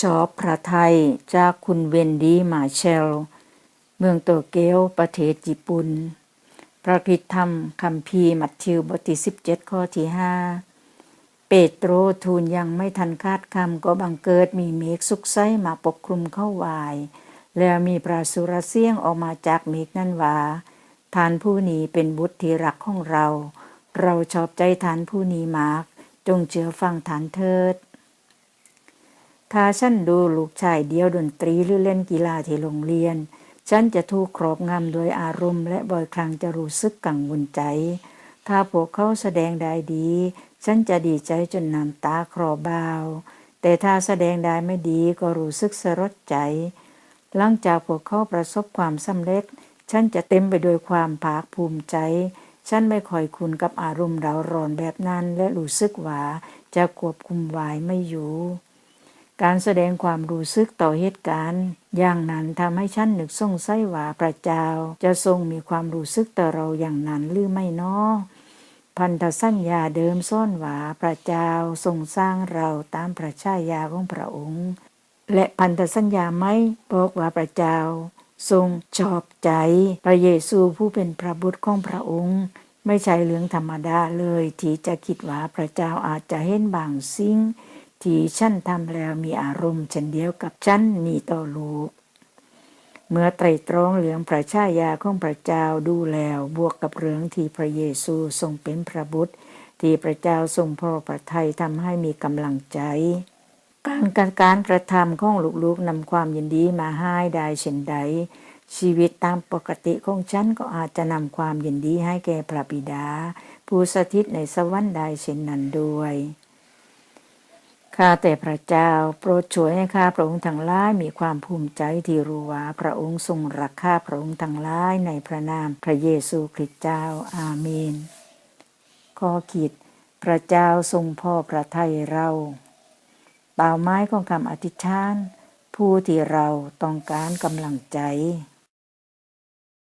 ชอบพระไทยจากคุณเวนดี้มาเชล เมืองโตเกียวประเทศญี่ปุ่น พระพิธรรมคัมภีร์มัทธิวบทที่17 ข้อที่ 5 เปโตรทูลยังไม่ทันคาดคำก็บังเกิดมีเมฆสุกไซมาปกคลุมเข้าวาย แล้วมีปราสุรเสียงออกมาจากเมฆนั่นว่าทานผู้นี้เป็นบุตรที่รักของเรา เราชอบใจทานผู้นี้มาก จงเชื่อฟังฐานเถิด ถ้าฉันดูลูกชายเดียวดนตรีหรือเล่นกีฬาที่โรงเรียน ฉันจะถูกครอบงำโดยอารมณ์และบ่อยครั้งจะรู้สึกกังวลใจ ถ้าพวกเขาแสดงได้ดี ฉันจะดีใจจนน้ำตาคลอบาแต่ถ้าแสดงได้ไม่ดีก็รู้สึกสลดใจ หลังจากพวกเขาประสบความสำเร็จ ฉันจะเต็มไปด้วยความภาคภูมิใจ ฉันไม่ค่อยคุ้นกับอารมณ์เราร้อนแบบนั้น และรู้สึกว่าจะควบคุมไว้ไม่อยู่ การแสดงความรู้สึกต่อเหตุการณ์ อย่างนั้นทำให้ฉันนึกสงสัยว่าพระเจ้าจะทรงมีความรู้สึกต่อเราอย่างนั้นหรือไม่นอพันธสัญญาเดิมซ่อนว่าพระเจ้าทรงสร้างเราตามพระชายาของพระองค์ และพันธสัญญาไม่บอกว่าพระเจ้า ทรงชอบใจพระเยซูผู้เป็นพระบุตรของพระองค์ ไม่ใช่เรื่องธรรมดาเลยที่จะคิดว่าพระเจ้าอาจจะเห็นบางสิ่ง ที่ฉันทำแล้วมีอารมณ์เช่นเดียวกับฉันมีต่อลูก เมื่อไตรตรองเหลืองพระชายาของพระเจ้าดูแล้วบวกกับเรื่องที่พระเยซูทรงเป็นพระบุตร ที่พระเจ้าทรงพอพระทัยทำให้มีกำลังใจ การการการกระทำของลูกๆนำความยินดีมาให้ได้เช่นใด ชีวิตตามปกติของฉันก็อาจจะนำความยินดีให้แก่พระบิดา ผู้สถิตในสวรรค์ได้เช่นนั้นด้วย ข้าแต่พระเจ้า โปรดช่วยให้ข้าพระองค์ทั้งหลายมีความภูมิใจที่รู้ว่าพระองค์ทรงรักข้าพระองค์ทั้งหลายในพระนามพระเยซูคริสต์เจ้าอาเมนข้อคิดพระเจ้าทรงพ่อพระทัยเราเป่าไม้ของคำอธิษฐาน ผู้ที่เราต้องการกำลังใจ